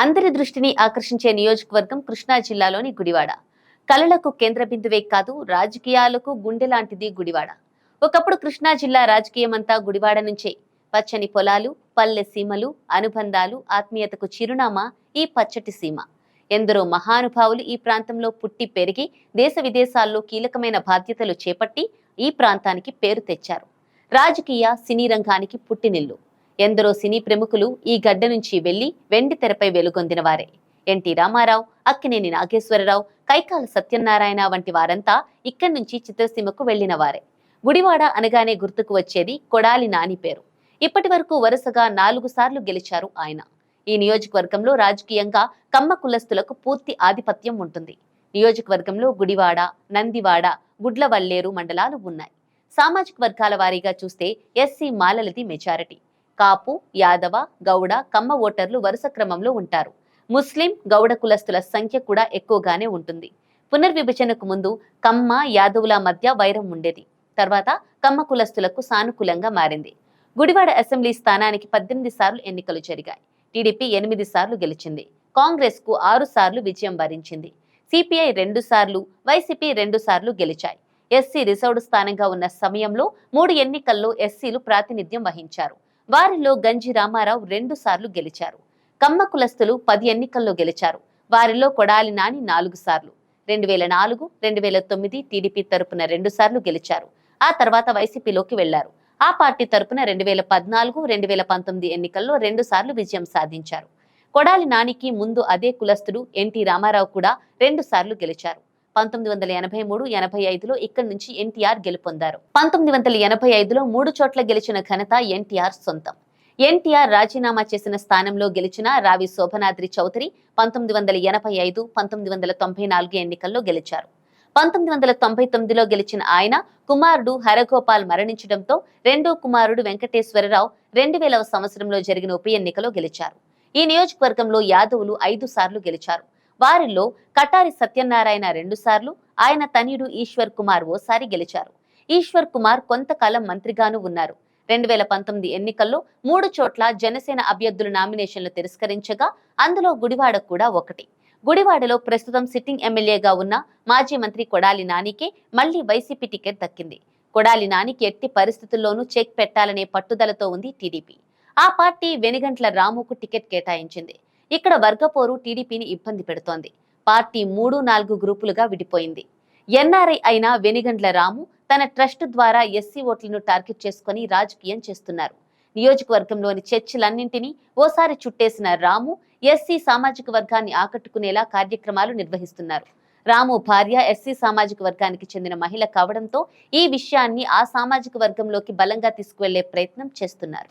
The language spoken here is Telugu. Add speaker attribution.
Speaker 1: అందరి దృష్టిని ఆకర్షించే నియోజకవర్గం కృష్ణా జిల్లాలోని గుడివాడ. కళలకు కేంద్ర బిందువే కాదు రాజకీయాలకు గుండె లాంటిది గుడివాడ. ఒకప్పుడు కృష్ణా జిల్లా రాజకీయమంతా గుడివాడ నుంచే. పచ్చని పొలాలు పల్లె సీమలు అనుబంధాలు ఆత్మీయతకు చిరునామా ఈ పచ్చటి సీమ. ఎందరో మహానుభావులు ఈ ప్రాంతంలో పుట్టి పెరిగి దేశ విదేశాల్లో కీలకమైన బాధ్యతలు చేపట్టి ఈ ప్రాంతానికి పేరు తెచ్చారు. రాజకీయ సినీ రంగానికి పుట్టినిల్లు. ఎందరో సినీ ప్రముఖులు ఈ గడ్డ నుంచి వెళ్ళి వెండి తెరపై వెలుగొందిన వారే. ఎన్టీ రామారావు అక్కినేని నాగేశ్వరరావు కైకాల సత్యనారాయణ వంటి వారంతా ఇక్కడి నుంచి చిత్రసీమకు వెళ్ళిన వారే. గుడివాడ అనగానే గుర్తుకు వచ్చేది కొడాలి నాని పేరు. ఇప్పటి వరకు వరుసగా నాలుగు సార్లు గెలిచారు ఆయన. ఈ నియోజకవర్గంలో రాజకీయంగా కమ్మ కులస్తులకు పూర్తి ఆధిపత్యం ఉంటుంది. నియోజకవర్గంలో గుడివాడ నందివాడ గుడ్లవల్లేరు మండలాలు ఉన్నాయి. సామాజిక వర్గాల వారీగా చూస్తే ఎస్సీ మాలలది మెజారిటీ. కాపు యాదవ గౌడ కమ్మ ఓటర్లు వరుస క్రమంలో ఉంటారు. ముస్లిం గౌడ కులస్తుల సంఖ్య కూడా ఎక్కువగానే ఉంటుంది. పునర్విభజనకు ముందు కమ్మ యాదవుల మధ్య వైరం ఉండేది. తర్వాత కమ్మ కులస్తులకు సానుకూలంగా మారింది. గుడివాడ అసెంబ్లీ స్థానానికి పద్దెనిమిది సార్లు ఎన్నికలు జరిగాయి. టీడీపీ ఎనిమిది సార్లు గెలిచింది. కాంగ్రెస్కు ఆరు సార్లు విజయం భరించింది సిపిఐ రెండు సార్లు వైసీపీ రెండు సార్లు గెలిచాయి. ఎస్సీ రిజర్వ్డ్ స్థానంగా ఉన్న సమయంలో మూడు ఎన్నికల్లో ఎస్సీలు ప్రాతినిధ్యం వహించారు. వారిలో గంజి రామారావు రెండు సార్లు గెలిచారు. కమ్మ కులస్తులు పది ఎన్నికల్లో గెలిచారు. వారిలో కొడాలి నాని నాలుగు సార్లు. రెండు వేల నాలుగు రెండు వేల తొమ్మిది టీడీపీ తరపున రెండు సార్లు గెలిచారు. ఆ తర్వాత వైసీపీలోకి వెళ్ళారు. ఆ పార్టీ తరపున రెండు వేల పద్నాలుగు రెండు వేల పంతొమ్మిది ఎన్నికల్లో రెండు సార్లు విజయం సాధించారు. కొడాలి నానికి ముందు అదే కులస్తుడు ఎన్టీ రామారావు కూడా రెండు సార్లు గెలిచారు. పంతొమ్మిది వందల ఎనభై మూడు ఎనభై ఐదులో ఇక్కడి నుంచి ఎన్టీఆర్ గెలుపొందారు. పంతొమ్మిది వందల ఎనభై ఐదులో మూడు చోట్ల గెలిచిన ఘనత ఎన్టీఆర్ సొంతం. ఎన్టీఆర్ రాజీనామా చేసిన స్థానంలో గెలిచిన రావి శోభనాద్రి చౌదరి పంతొమ్మిది వందల ఎనభై ఐదు పంతొమ్మిది వందల తొంభై నాలుగు ఎన్నికల్లో గెలిచారు. పంతొమ్మిది వందల తొంభై తొమ్మిదిలో గెలిచిన ఆయన కుమారుడు హరగోపాల్ మరణించడంతో రెండో కుమారుడు వెంకటేశ్వరరావు రెండు వేలవ సంవత్సరంలో జరిగిన ఉప ఎన్నికలో గెలిచారు. ఈ నియోజకవర్గంలో యాదవులు ఐదు సార్లు గెలిచారు. వారిలో కటారి సత్యనారాయణ రెండుసార్లు ఆయన తనయుడు ఈశ్వర్ కుమార్ ఓసారి గెలిచారు. ఈశ్వర్ కుమార్ కొంతకాలం మంత్రిగాను ఉన్నారు. రెండు వేల పంతొమ్మిది ఎన్నికల్లో మూడు చోట్ల జనసేన అభ్యర్థుల నామినేషన్లు తిరస్కరించగా అందులో గుడివాడ కూడా ఒకటి. గుడివాడలో ప్రస్తుతం సిట్టింగ్ ఎమ్మెల్యేగా ఉన్న మాజీ మంత్రి కొడాలి నానికే మళ్ళీ వైసీపీ టికెట్ దక్కింది. కొడాలి నానికి ఎట్టి పరిస్థితుల్లోనూ చెక్ పెట్టాలనే పట్టుదలతో ఉంది టీడీపీ. ఆ పార్టీ వెనుగంట్ల రాముకు టికెట్ కేటాయించింది. ఇక్కడ వర్గపోరు టీడీపీని ఇబ్బంది పెడుతోంది. పార్టీ మూడు నాలుగు గ్రూపులుగా విడిపోయింది. ఎన్ఆర్ఐ అయిన వెనిగండ్ల రాము తన ట్రస్ట్ ద్వారా ఎస్సీ ఓట్లను టార్గెట్ చేసుకుని రాజకీయం చేస్తున్నారు. నియోజకవర్గంలోని చర్చిలన్నింటినీ ఓసారి చుట్టేసిన రాము ఎస్సీ సామాజిక వర్గాన్ని ఆకట్టుకునేలా కార్యక్రమాలు నిర్వహిస్తున్నారు. రాము భార్య ఎస్సీ సామాజిక వర్గానికి చెందిన మహిళ కావడంతో ఈ విషయాన్ని ఆ సామాజిక వర్గంలోకి బలంగా తీసుకువెళ్ళే ప్రయత్నం చేస్తున్నారు.